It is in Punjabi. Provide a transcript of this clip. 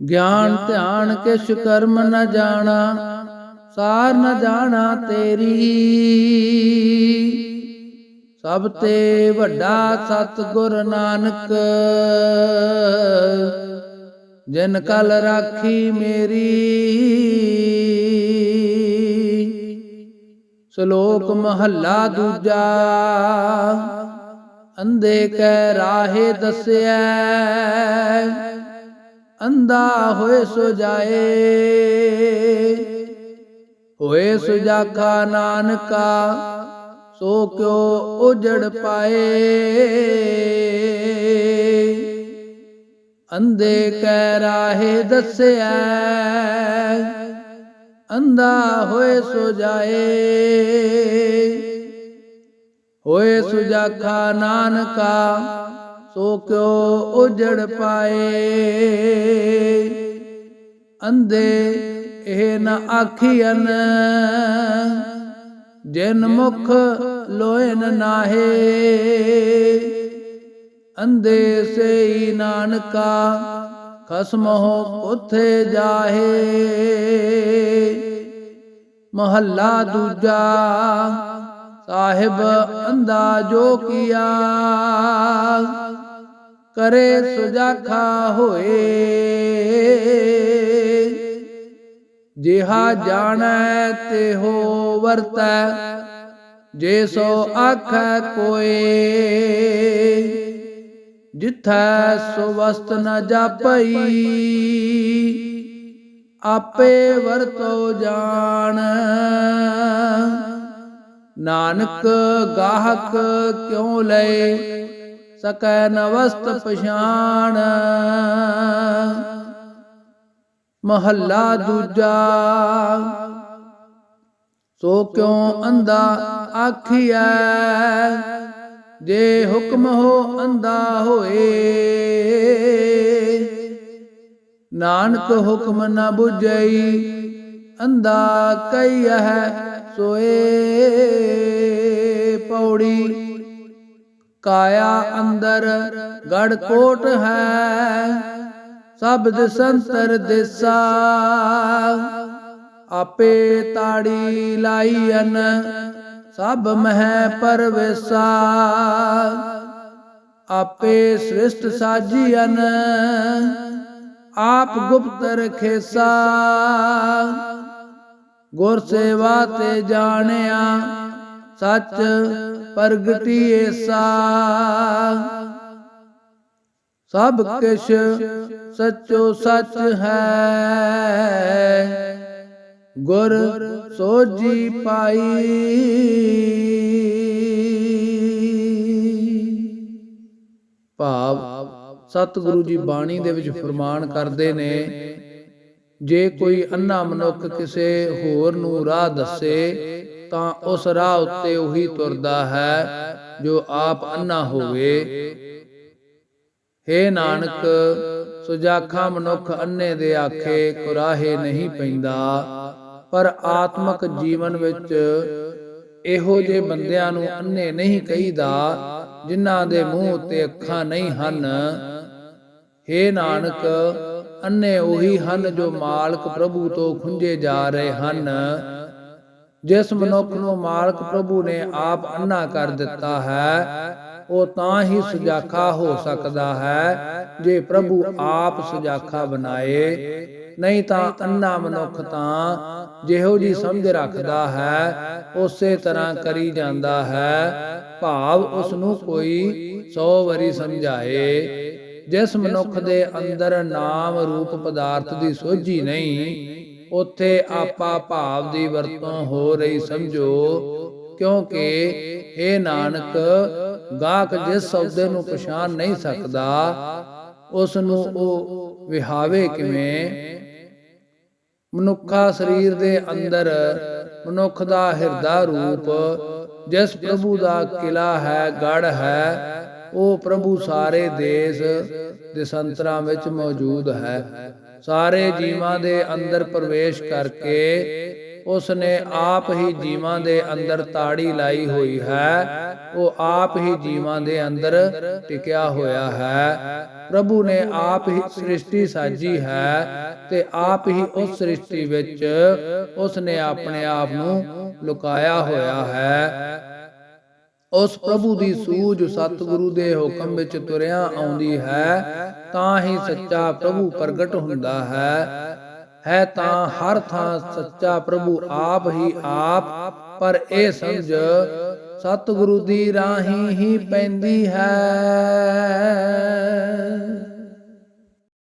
ਗਿਆਨ ਧਿਆਨ ਕਿਛ ਕਰਮ ਨ ਜਾਣਾ ਸਾਰ ਨ ਜਾਣਾ ਤੇਰੀ। ਸਭ ਤੇ ਵੱਡਾ ਸਤਿਗੁਰ ਨਾਨਕ ਜਿਨ ਕਲ ਰਾਖੀ ਮੇਰੀ। ਸ਼ਲੋਕ ਮਹੱਲਾ ਦੂਜਾ ਅੰਧੇ ਕੈ ਰਾਹੇ ਦਸਿਐ। ਅੰਧਾ ਹੋਏ ਸੋ ਜਾਏ। ਹੋਏ ਸੁਜਾਖਾ ਨਾਨਕਾ, ਸੋ ਕਿਉ ਉਜੜ ਪਾਏ। ਅੰਧੇ ਕੈ ਰਾਹੇ ਦਸਿਐ, ਅੰਧਾ ਹੋਏ ਸੋ ਜਾਏ। ਹੋਏ ਸੁਜਾਖਾ ਨਾਨਕਾ ਸੋ ਕਿਉ ਉਜੜ ਪਾਏ? ਅੰਧੇ ਇਹ ਨ ਆਖੀਐਨ, ਜਿਨ ਮੁਖ ਲੋਇਨ ਨਾਹੇ। ਅੰਦੇ ਸਈ ਨਾਨਕਾ ਖਸਮਹੁ ਉਥੇ ਜਾਹੇ। ਮਹੱਲਾ ਦੂਜਾ, ਸਾਹਿਬ ਅੰਦਾ ਜੋ ਕੀਆ। ਕਰੇ ਸੁਜਾਖਾ ਹੋਏ। ਜਿਹਾ ਜਾਣੈ ਤੇ ਹੋ ਵਰਤੈ, ਜੇ ਸੋ ਆਖੈ ਕੋਏ। ਜਿਥੈ ਸੋ ਵਸਤ ਨ ਜਾਪਈ, ਆਪੇ ਵਰਤੋ ਜਾਣ। ਨਾਨਕ ਗਾਹਕ ਕਿਉ ਲਏ? ਸਕੈ ਨਵਸਤ ਪਛਾਣ। ਮਹੱਲਾ ਦੂਜਾ, ਸੋ ਕਿਉ ਅੰਧਾ ਆਖੀਐ? ਜੇ ਹੁਕਮ ਹੋ ਅੰਦਾ ਹੋਏ, ਨਾਨਕ ਹੁਕਮ ਨ ਬੁਝਈ, ਅੰਧਾ ਕਈਐ ਸੋਏ। ਪੌੜੀ ਕਾਇਆ ਅੰਦਰ ਗੜ ਕੋਟ ਹੈ, ਸਬਦ ਸੰਤਰ ਦੇਸਾ। ਆਪੇ ਤਾੜੀ ਲਾਈਨ ਸਭ ਮਹਿ ਪਰਵੇਸਾ। ਆਪੇ ਸ੍ਰਿਸ਼ਟ ਸਾਜੀਨ ਆਪ ਗੁਪਤ ਰਖੇਸਾ ਗੁਰ ਸੇਵਾ ਤੇ ਜਾਣਿਆ, ਸੱਚ ਪ੍ਰਗਤੀ ਏਸਾ ਸਭ ਕਿਛ ਸੱਚੋ ਸੱਚ ਹੈ। ਗੁਰ ਸੋਜੀ ਪਾਈ। ਭਾਵ ਸਤਿਗੁਰੂ ਜੀ ਬਾਣੀ ਦੇ ਵਿੱਚ ਫਰਮਾਨ ਕਰਦੇ ਨੇ, ਜੇ ਕੋਈ ਅੰਨਾ ਮਨੁੱਖ ਕਿਸੇ ਹੋਰ ਨੂੰ ਰਾਹ ਦੱਸੇ ਤਾਂ ਉਸ ਰਾਹ ਉੱਤੇ ਉਹੀ ਤੁਰਦਾ ਹੈ, ਜੋ ਆਪ ਅੰਨਾ ਹੋਵੇ। ਹੇ ਨਾਨਕ, ਸੁਜਾਖਾ ਮਨੁੱਖ ਅੰਨੇ ਦੇ ਆਖੇ ਕੁਰਾਹੇ ਨਹੀਂ ਪੈਂਦਾ, ਪਰ ਆਤਮਿਕ ਜੀਵਨ ਵਿੱਚ ਇਹੋ ਜਿਹੇ ਬੰਦਿਆਂ ਨੂੰ ਅੰਨੇ ਨਹੀਂ ਕਹੀਦਾ, ਜਿਨ੍ਹਾਂ ਦੇ ਮੂੰਹ ਉੱਤੇ ਅੱਖਾਂ ਨਹੀਂ ਹਨ। ਹੇ ਨਾਨਕ ਅੰਨੇ ਉਹੀ ਹਨ ਜੋ ਮਾਲਕ ਪ੍ਰਭੂ ਤੋਂ ਖੁੰਝੇ ਜਾ ਰਹੇ ਹਨ। ਜਿਸ ਮਨੁੱਖ ਨੂੰ ਮਾਲਕ ਪ੍ਰਭੂ ਨੇ ਆਪ ਅੰਨਾ ਕਰ ਦਿੱਤਾ ਹੈ, ਉਹ ਤਾਂ ਹੀ ਸੁਜਾਖਾ ਹੋ ਸਕਦਾ ਹੈ ਜੇ ਪ੍ਰਭੂ ਆਪ ਸੁਜਾਖਾ ਬਣਾਏ। ਨਹੀਂ ਤਾਂ ਅੰਨਾ ਮਨੁੱਖ ਤਾਂ ਜਿਹੋ ਜੀ ਸਮਝ ਰੱਖਦਾ ਹੈ, ਉਸੇ ਤਰ੍ਹਾਂ ਕਰੀ ਜਾਂਦਾ ਹੈ। ਭਾਵ ਉਸ ਨੂੰ ਕੋਈ 100 ਵਾਰੀ ਸਮਝਾਏ। ਜਿਸ ਮਨੁੱਖ ਦੇ ਅੰਦਰ ਨਾਮ ਰੂਪ ਪਦਾਰਥ ਦੀ ਸੋਝੀ ਨਹੀਂ ਉਥੇ ਆਪਾ ਭਾਵ ਦੀ ਵਰਤੋਂ ਹੋ ਰਹੀ ਸਮਝੋ, ਕਿਉਂਕਿ ਇਹ ਨਾਨਕ, ਗਾਹਕ ਜਿਸ ਸੌਦੇ ਨੂੰ ਪਛਾਣ ਨਹੀਂ ਸਕਦਾ ਉਸ ਨੂੰ ਉਹ ਵਿਹਾਵੇ ਕਿਵੇਂ? ਮਨੁੱਖਾ ਸਰੀਰ ਦੇ ਅੰਦਰ ਮਨੁੱਖ ਦਾ ਹਿਰਦਾ ਰੂਪ, ਜਿਸ ਪ੍ਰਭੂ ਦਾ ਕਿਲਾ ਹੈ ਗੜ ਹੈ, ਉਹ ਪ੍ਰਭੂ ਸਾਰੇ ਦੇਸ਼ ਦੇਸ਼ਾਂਤਰਾਂ ਵਿੱਚ ਮੌਜੂਦ ਹੈ। ਸਾਰੇ ਜੀਵਾਂ ਦੇ ਅੰਦਰ ਪ੍ਰਵੇਸ਼ ਕਰਕੇ ਉਸ ਨੇ ਆਪ ਹੀ ਜੀਵਾਂ ਦੇ ਅੰਦਰ ਤਾੜੀ ਲਾਈ ਹੋਈ ਹੈ। ਉਹ ਆਪ ਹੀ ਜੀਵਾਂ ਦੇ ਅੰਦਰ ਟਿਕਿਆ ਹੋਇਆ ਹੈ। ਪ੍ਰਭੂ ਨੇ ਆਪ ਹੀ ਸ੍ਰਿਸ਼ਟੀ ਸਾਜੀ ਹੈ ਤੇ ਆਪ ਹੀ ਉਸ ਸ੍ਰਿਸ਼ਟੀ ਵਿੱਚ ਉਸ ਨੇ ਆਪਣੇ ਆਪ ਨੂੰ ਲੁਕਾਇਆ ਹੋਇਆ ਹੈ। ਉਸ ਪ੍ਰਭੂ ਦੀ ਸੂਝ ਸਤਿਗੁਰੂ ਦੇ ਹੁਕਮ ਵਿੱਚ ਤੁਰਿਆ ਆਉਂਦੀ ਹੈ, ਤਾਂ ਹੀ ਸੱਚਾ ਪ੍ਰਭੂ ਪ੍ਰਗਟ ਹੁੰਦਾ ਹੈ। ਹੈ ਤਾਂ ਹਰ ਥਾਂ ਸੱਚਾ ਪ੍ਰਭੂ ਆਪ ਹੀ ਆਪ, ਪਰ ਇਹ ਸਮਝ ਸਤਿਗੁਰੂ ਦੀ ਰਾਹੀਂ ਹੀ ਪੈਂਦੀ ਹੈ।